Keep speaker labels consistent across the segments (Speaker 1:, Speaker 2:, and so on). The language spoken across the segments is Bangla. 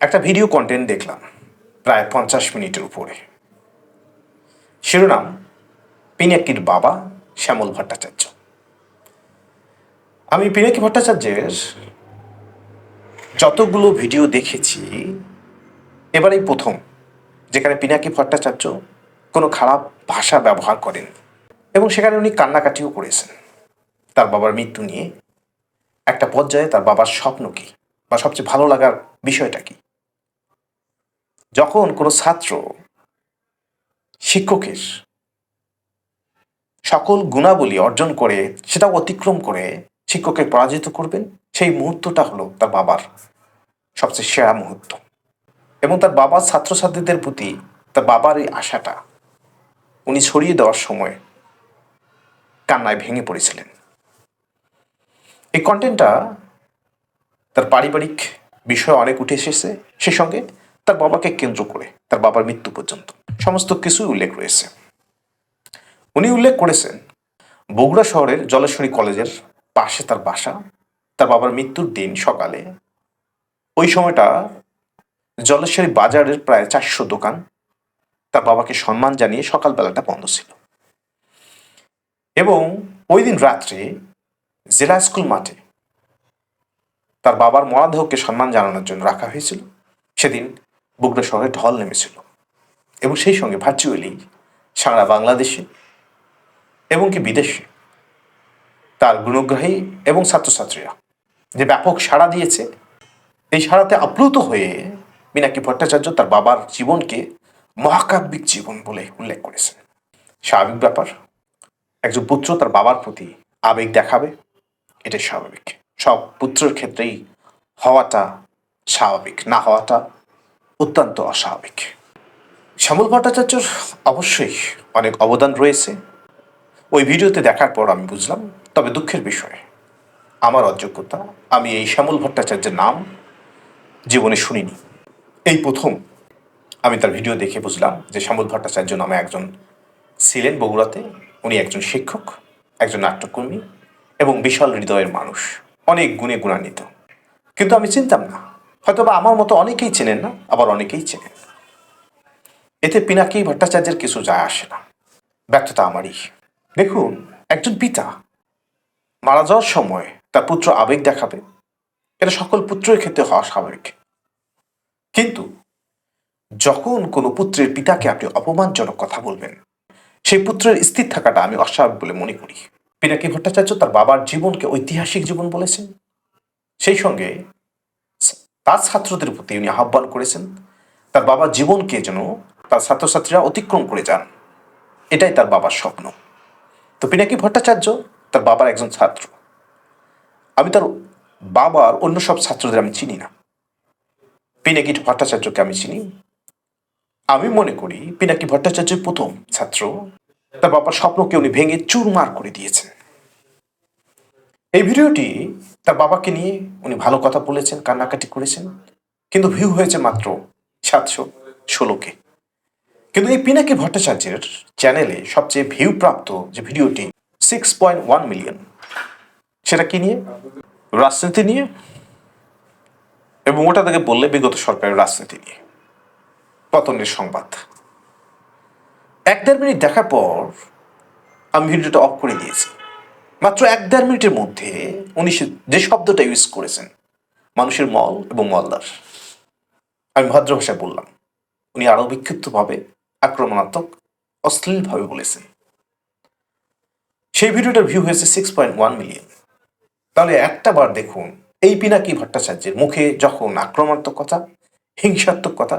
Speaker 1: একটা ভিডিও কন্টেন্ট দেখলাম, প্রায় পঞ্চাশ মিনিটের উপরে। শিরোনাম, পিনাকির বাবা শ্যামল ভট্টাচার্য। আমি পিনাকি ভট্টাচার্যের যতগুলো ভিডিও দেখেছি, এবারেই প্রথম, যেখানে পিনাকি ভট্টাচার্য কোনো খারাপ ভাষা ব্যবহার করেন এবং সেখানে উনি কান্নাকাটিও করেছেন। তার বাবার মৃত্যু নিয়ে একটা পর্যায়ে তার বাবার স্বপ্ন কি বা সবচেয়ে ভালো লাগার বিষয়টা কি? যখন কোনো ছাত্র, শিক্ষকের সকল গুণাবলী অর্জন করে, সেটা অতিক্রম করে শিক্ষককে পরাজিত করবেন, সেই মুহূর্তটা হলো তার বাবার সবচেয়ে সেরা মুহূর্ত। এবং তার বাবার ছাত্রছাত্রীদের প্রতি তার বাবার এই আশাটা, উনি ছড়িয়ে দেওয়ার সময় কান্নায় ভেঙে পড়েছিলেন। এই কন্টেন্টটা তার পারিবারিক বিষয় অনেক উঠে এসেছে। সে সঙ্গে তার বাবাকে কেন্দ্র করে, তার বাবার মৃত্যু পর্যন্ত। সমস্ত কিছুই উল্লেখ রয়েছে। উনি উল্লেখ করেছেন, বগুড়া শহরের জলেশ্বরী কলেজের পাশে তার বাসা, তার বাবার মৃত্যুর দিন সকালে। ওই সময়টা জলেশ্বরী বাজারের প্রায় চারশো দোকান, তার বাবাকে সম্মান জানিয়ে সকালবেলাটা বন্ধ ছিল। এবং ওই দিন রাত্রে জেলা স্কুল মাঠে তার বাবার মরাদেহকে সম্মান জানানোর জন্য রাখা হয়েছিল। সেদিন বগুড়া শহরে ঢল নেমেছিল এবং সেই সঙ্গে ভার্চুয়ালি সারা বাংলাদেশে এবং কি বিদেশে তার গুণগ্রাহী এবং ছাত্রছাত্রীরা যে ব্যাপক সাড়া দিয়েছে, এই সাড়াতে আপ্লুত হয়ে মিনাকি ভট্টাচার্য তার বাবার জীবনকে মহাকাব্যিক জীবন বলে উল্লেখ করেছেন। স্বাভাবিক ব্যাপার, একজন পুত্র তার বাবার প্রতি আবেগ দেখাবে, এটাই স্বাভাবিক। সব পুত্রের ক্ষেত্রেই হওয়াটা স্বাভাবিক, না হওয়াটা অত্যন্ত অস্বাভাবিক। শ্যামল ভট্টাচার্যর অবশ্যই অনেক অবদান রয়েছে। ওই ভিডিওতে দেখার পর আমি বুঝলাম, তবে দুঃখের বিষয়, আমার অযোগ্যতা, আমি এই শ্যামল ভট্টাচার্যের নাম জীবনে শুনিনি। এই প্রথম আমি তার ভিডিও দেখে বুঝলাম যে শ্যামল ভট্টাচার্য নামে একজন ছিলেন বগুড়াতে, উনি একজন শিক্ষক, একজন নাট্যকর্মী এবং বিশাল হৃদয়ের মানুষ, অনেক গুণে গুণান্বিত। কিন্তু আমি চিনতাম না হয়তো বা আমার মতো অনেকেই চেনেন না, আবার অনেকেই চেনেন এতে পিনাকি ভট্টাচার্যের কিছু যায় আসে না। ব্যর্থতা আমারই। দেখুন, একজন পিতা মারা যাওয়ার সময় তার পুত্র আবেগ দেখাবে। এটা সকল পুত্রের ক্ষেত্রে হওয়া স্বাভাবিক। কিন্তু যখন কোনো পুত্রের পিতাকে আপনি অপমানজনক কথা বলবেন, সেই পুত্রের স্থির থাকাটা আমি অস্বাভাবিক বলে মনে করি। পিনাকি ভট্টাচার্য তার বাবার জীবনকে ঐতিহাসিক জীবন বলেছেন। সেই সঙ্গে তার ছাত্রদের প্রতি উনি আহ্বান করেছেন, তার বাবার জীবনকে যেন তার ছাত্রছাত্রীরা অতিক্রম করে যান। এটাই তার বাবার স্বপ্ন। তো পিনাকি ভট্টাচার্য তার বাবার একজন ছাত্র। আমি তার বাবার অন্য সব ছাত্রদের আমি চিনি না। পিনাকি ভট্টাচার্যকে আমি চিনি। আমি মনে করি পিনাকি ভট্টাচার্য প্রথম ছাত্র। তার বাবার স্বপ্নকে উনি ভেঙে চুরমার করে দিয়েছেন। এই ভিডিওটি তার বাবাকে নিয়ে উনি ভালো কথা বলেছেন, কান্নাকাটি করেছেন, কিন্তু ভিউ হয়েছে মাত্র সাতশো ষোলোকে। কিন্তু এই পিনাকি ভট্টাচার্যের চ্যানেলে সবচেয়ে ভিউ প্রাপ্ত যে ভিডিওটি সিক্স পয়েন্ট ওয়ান মিলিয়ন, সেটা কি নিয়ে? রাজনীতি নিয়ে? এবং ওটা থেকে বললে বিগত সরকারের রাজনীতি নিয়ে। পতনের সংবাদ। এক দেড় মিনিট দেখার পর আমি ভিডিওটা অফ করে দিয়েছি। মাত্র এক দেড় মিনিটের মধ্যে উনি যে শব্দটা ইউজ করেছেন, মানুষের মল এবং মলদার আমি ভদ্র ভাষায় বললাম, উনি আরও বিক্ষিপ্তভাবে আক্রমণাত্মক, অশ্লীলভাবে বলেছেন। সেই ভিডিওটার ভিউ হয়েছে সিক্স পয়েন্ট ওয়ান মিলিয়ন তাহলে একটা বার দেখুন, এই পিনাকি ভট্টাচার্যের মুখে যখন আক্রমণাত্মক কথা, হিংসাত্মক কথা,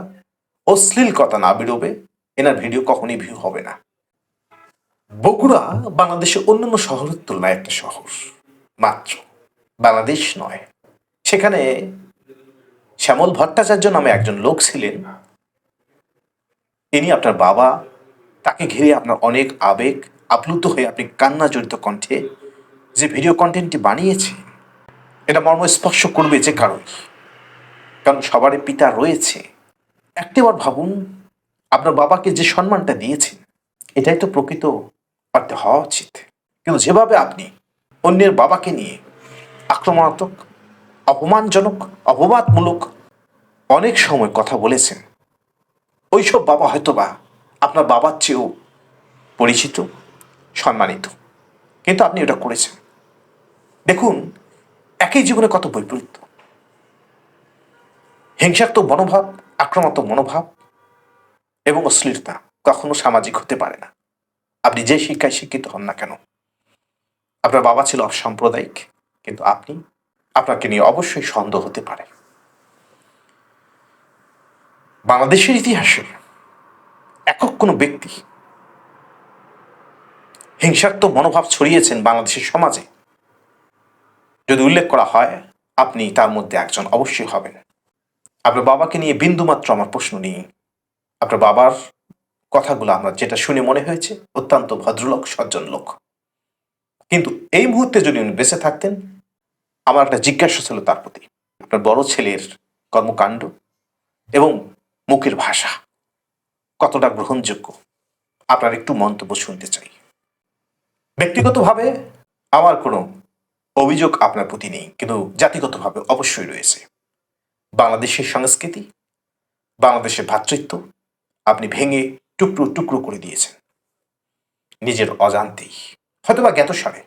Speaker 1: অশ্লীল কথা না বেরোবে, এনার ভিডিও কখনই ভিউ হবে না। বগুড়া বাংলাদেশের অন্যান্য শহরের তুলনায় একটা শহর। মাত্র বাংলাদেশ নয়। সেখানে শ্যামল ভট্টাচার্য নামে একজন লোক ছিলেন। তিনি আপনার বাবা, তাকে ঘিরে আপনার অনেক আবেগ আপ্লুত হয়ে আপনি কান্না জড়িত কণ্ঠে যে ভিডিও কন্টেন্টটি বানিয়েছে এটা মর্মস্পর্শ করবে যে কারণ। কারণ সবারই পিতা রয়েছে। একটিবার ভাবুন, আপনার বাবাকে যে সম্মানটা দিয়েছেন, এটাই তো প্রকৃত অর্থে হওয়া উচিত। কিন্তু যেভাবে আপনি অন্যের বাবাকে নিয়ে আক্রমণাত্মক, অপমানজনক, অপবাদমূলক অনেক সময় কথা বলেছেন, ওইসব বাবা হয়তো বা আপনার বাবার চেয়েও পরিচিত, সম্মানিত। কিন্তু আপনি ওটা করেছেন। দেখুন, একই জীবনে কত বৈপরীত্য। হিংসাত্মক মনোভাব, আক্রমণাত্মক মনোভাব এবং অশ্লীলতা কখনো সামাজিক হতে পারে না। আপনি যে শিক্ষায় শিক্ষিত হন না কেন? আপনার বাবা ছিল অসাম্প্রদায়িক, কিন্তু আপনি আপনাকে নিয়ে অবশ্যই সন্দেহ হতে পারে। বাংলাদেশের ইতিহাসে একক কোনো ব্যক্তি হিংসাত্মক মনোভাব ছড়িয়েছেন বাংলাদেশের সমাজে। যদি উল্লেখ করা হয়, আপনি তার মধ্যে একজন অবশ্যই হবেন। আপনার বাবাকে নিয়ে বিন্দুমাত্র আমার প্রশ্ন নেই। আপনার বাবার কথাগুলো আমরা যেটা শুনে মনে হয়েছে, অত্যন্ত ভদ্রলোক, সজ্জন লোক। কিন্তু এই মুহূর্তে যদি উনি বেঁচে থাকতেন, আমার একটা জিজ্ঞাসা ছিল তার প্রতি। আপনার বড় ছেলের কর্মকাণ্ড এবং মুখের ভাষা কতটা গ্রহণযোগ্য? আপনার একটু মন্তব্য শুনতে চাই। ব্যক্তিগতভাবে আমার কোনো অভিযোগ আপনার প্রতি নেই, কিন্তু জাতিগতভাবে অবশ্যই রয়েছে। বাংলাদেশের সংস্কৃতি, বাংলাদেশের ভ্রাতৃত্ব আপনি ভেঙে টুকরো টুকরো করে দিয়েছেন। নিজের অজান্তেই হয়তো বা জ্ঞাতসারে।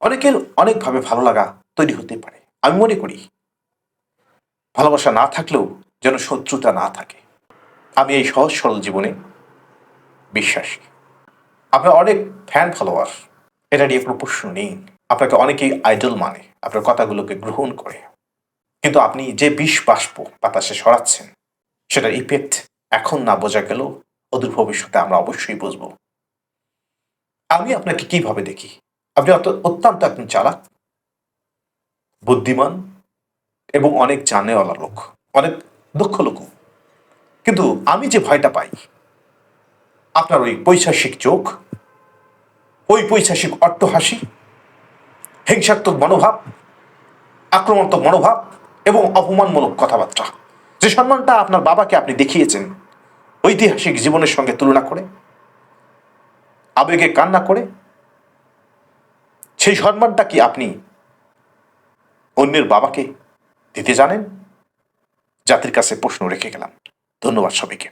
Speaker 1: অনেকের অনেকভাবে ভালো লাগা তৈরি হতে পারে। আমি মনে করি, ভালোবাসা না থাকলেও যেন শত্রুতা না থাকে। আমি এই সহজ সরল জীবনে বিশ্বাসী। আপনার অনেক ফ্যান ফলোয়ার এটা নিয়ে কোনো প্রশ্ন নেই। আপনাকে অনেকেই আইডল মানে আপনার কথাগুলোকে গ্রহণ করে। কিন্তু আপনি যে বিষ বাষ্প বাতাসে সরাচ্ছেন সেটার ইফেক্ট এখন না বোঝা গেল অদূর ভবিষ্যতে আমরা অবশ্যই বুঝব। আমি আপনাকে কীভাবে দেখি? আপনি অত, অত্যন্ত একজন চালাক, বুদ্ধিমান এবং অনেক জানেওয়ালা লোক, অনেক দক্ষ লোক কিন্তু আমি যে ভয়টা পাই, আপনার ওই পৈশাসিক চোখ, ওই পৈশাসিক অট্টহাসি, হিংসাত্মক মনোভাব, আক্রমণাত্মক মনোভাব এবং অপমানমূলক কথাবার্তা। যে সম্মানটা আপনার বাবাকে আপনি দেখিয়েছেন ঐতিহাসিক জীবনের সঙ্গে তুলনা করে, আবেগে কান্না করে, সেই সম্মানটা কি আপনি অন্যের বাবাকে দিতে জানেন? জাতির কাছে প্রশ্ন রেখে গেলাম। ধন্যবাদ সবাইকে।